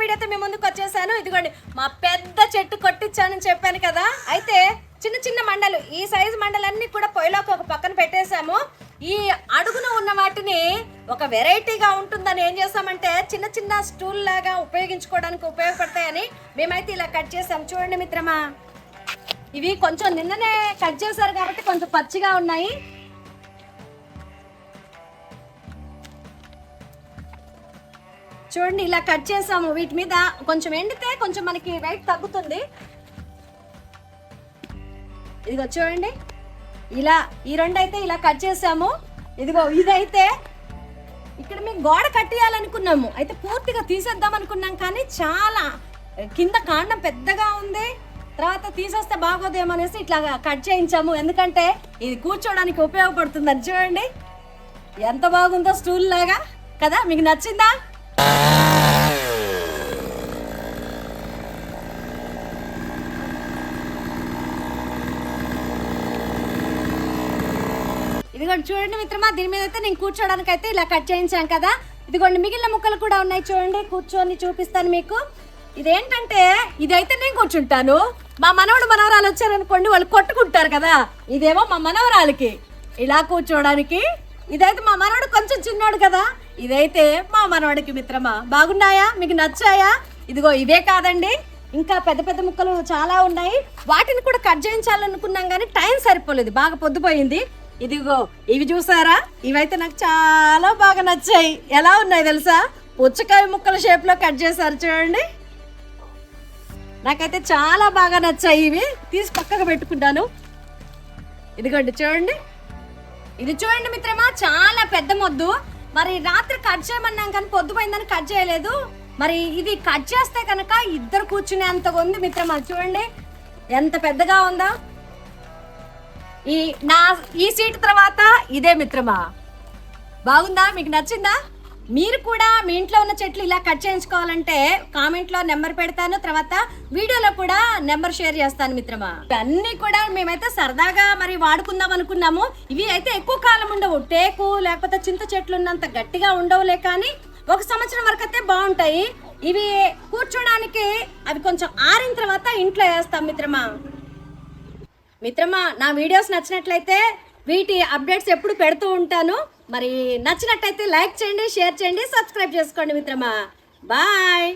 వీడియోతో మేము ముందుకు వచ్చేసాను. ఇదిగోండి మా పెద్ద చెట్టు కొట్టించానని చెప్పాను కదా. అయితే చిన్న చిన్న మండలు ఈ సైజు మండలన్నీ కూడా పొయ్యిలోకి ఒక పక్కన పెట్టేశాము. ఈ అడుగున ఉన్న వాటిని ఒక వెరైటీగా ఉంటుందని ఏం చేసామంటే చిన్న చిన్న స్టూల్ లాగా ఉపయోగించుకోవడానికి ఉపయోగపడతాయని మేమైతే ఇలా కట్ చేసాం చూడండి మిత్రమా ఇవి కొంచెం నిన్ననే కట్ చేశారు కాబట్టి కొంచెం పచ్చిగా ఉన్నాయి. చూడండి ఇలా కట్ చేసాము. వీటి మీద కొంచెం ఎండితే కొంచెం మనకి వెయిట్ తగ్గుతుంది. ఇదిగో చూడండి. ఇలా ఈ రెండు అయితే ఇలా కట్ చేసాము. ఇదిగో ఇదైతే ఇక్కడ మేము గోడ కట్టేయాలనుకున్నాము. అయితే పూర్తిగా తీసేద్దాం అనుకున్నాం కానీ చాలా కింద కాండం పెద్దగా ఉంది. తర్వాత తీసేస్తే బాగోదేమో అనేసి ఇట్లా కట్ చేయించాము. ఎందుకంటే ఇది కూర్చోడానికి ఉపయోగపడుతుంది. అది చూడండి. ఎంత బాగుందో స్టూల్ లాగా. కదా మీకు నచ్చిందా? ఇదిగోండి చూడండి మిత్రమా దీని మీద అయితే నేను కూర్చోడానికి అయితే ఇలా కట్ చేయించాం కదా. ఇదిగోండి మిగిలిన ముక్కలు కూడా ఉన్నాయి చూడండి కూర్చొని చూపిస్తాను మీకు. ఇదేంటంటే ఇదైతే నేను కూర్చుంటాను. మా మనవడు మనవరాలు వచ్చారనుకోండి వాళ్ళు కొట్టుకుంటారు కదా. ఇదేమో మా మనవరాలకి. ఇలా కూర్చోడానికి ఇదైతే మా మనవడు కొంచెం చిన్నోడు కదా. ఇదైతే మా మనవడికి మిత్రమా. బాగున్నాయా? మీకు నచ్చాయా? ఇదిగో ఇవే కాదండి. ఇంకా పెద్ద పెద్ద ముక్కలు చాలా ఉన్నాయి. వాటిని కూడా కట్ చేయించాలనుకున్నాం కానీ టైం సరిపోలేదు. బాగా పొద్దుపోయింది. ఇదిగో ఇవి చూసారా? ఇవైతే నాకు చాలా బాగా నచ్చాయి. ఎలా ఉన్నాయి తెలుసా? పుచ్చకాయ ముక్కల షేప్లో కట్ చేశారు చూడండి. నాకైతే చాలా బాగా నచ్చాయి ఇవి. తీసి పక్కకు పెట్టుకుంటాను. ఇదిగోండి చూడండి. ఇది చూడండి మిత్రమా చాలా పెద్ద మొద్దు. మరి రాత్రి కట్ చేయమన్నాం కానీ పొద్దుపోయిందని కట్ చేయలేదు. మరి ఇది కట్ చేస్తే కనుక ఇద్దరు కూర్చునేంతగా ఉంది మిత్రమా చూడండి. ఎంత పెద్దగా ఉందా. ఈ నా ఈ సీట్ తర్వాత ఇదే మిత్రమా. బాగుందా? మీకు నచ్చిందా? మీరు కూడా మీ ఇంట్లో ఉన్న చెట్లు ఇలా కట్ చేయించుకోవాలంటే కామెంట్లో నెంబర్ పెడతాను తర్వాత వీడియోలో కూడా నెంబర్ షేర్ చేస్తాను మిత్రమా. అన్నీ కూడా మేమైతే సరదాగా మరి వాడుకుందాం అనుకున్నాము. ఇవి అయితే ఎక్కువ కాలం ఉండవు. టేకు లేకపోతే చింత చెట్లు ఉన్నంత గట్టిగా ఉండవులే కానీ ఒక సంవత్సరం వరకు అయితే బాగుంటాయి. ఇవి కూర్చోడానికి అవి కొంచెం ఆరిన తర్వాత ఇంట్లో వేస్తాం మిత్రమా. మిత్రమా నా వీడియోస్ నచ్చినట్లయితే వీటి అప్డేట్స్ ఎప్పుడు పెడుతూ ఉంటాను. మరి నచ్చినట్టయితే లైక్ చేయండి షేర్ చేయండి సబ్స్క్రైబ్ చేసుకోండి మిత్రమా. బాయ్.